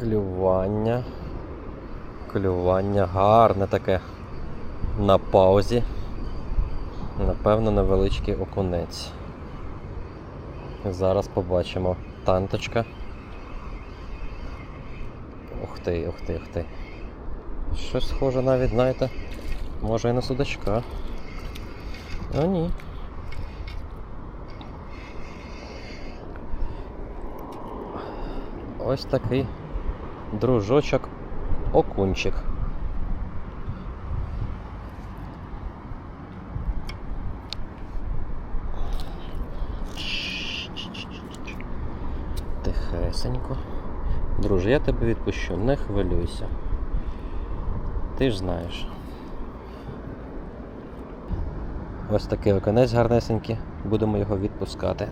Клювання. Клювання гарне таке. На паузі. Напевно, невеличкий окунець. Зараз побачимо. Танточка. Ух ти, ух ти, ух ти. Щось схоже навіть, знаєте, може і на судачка. А ні. Ось такий дружочок окунчик. Тихесенько. Друже, я тебе відпущу, не хвилюйся. Ти ж знаєш. Ось такий оконець гарнесенький, будемо його відпускати.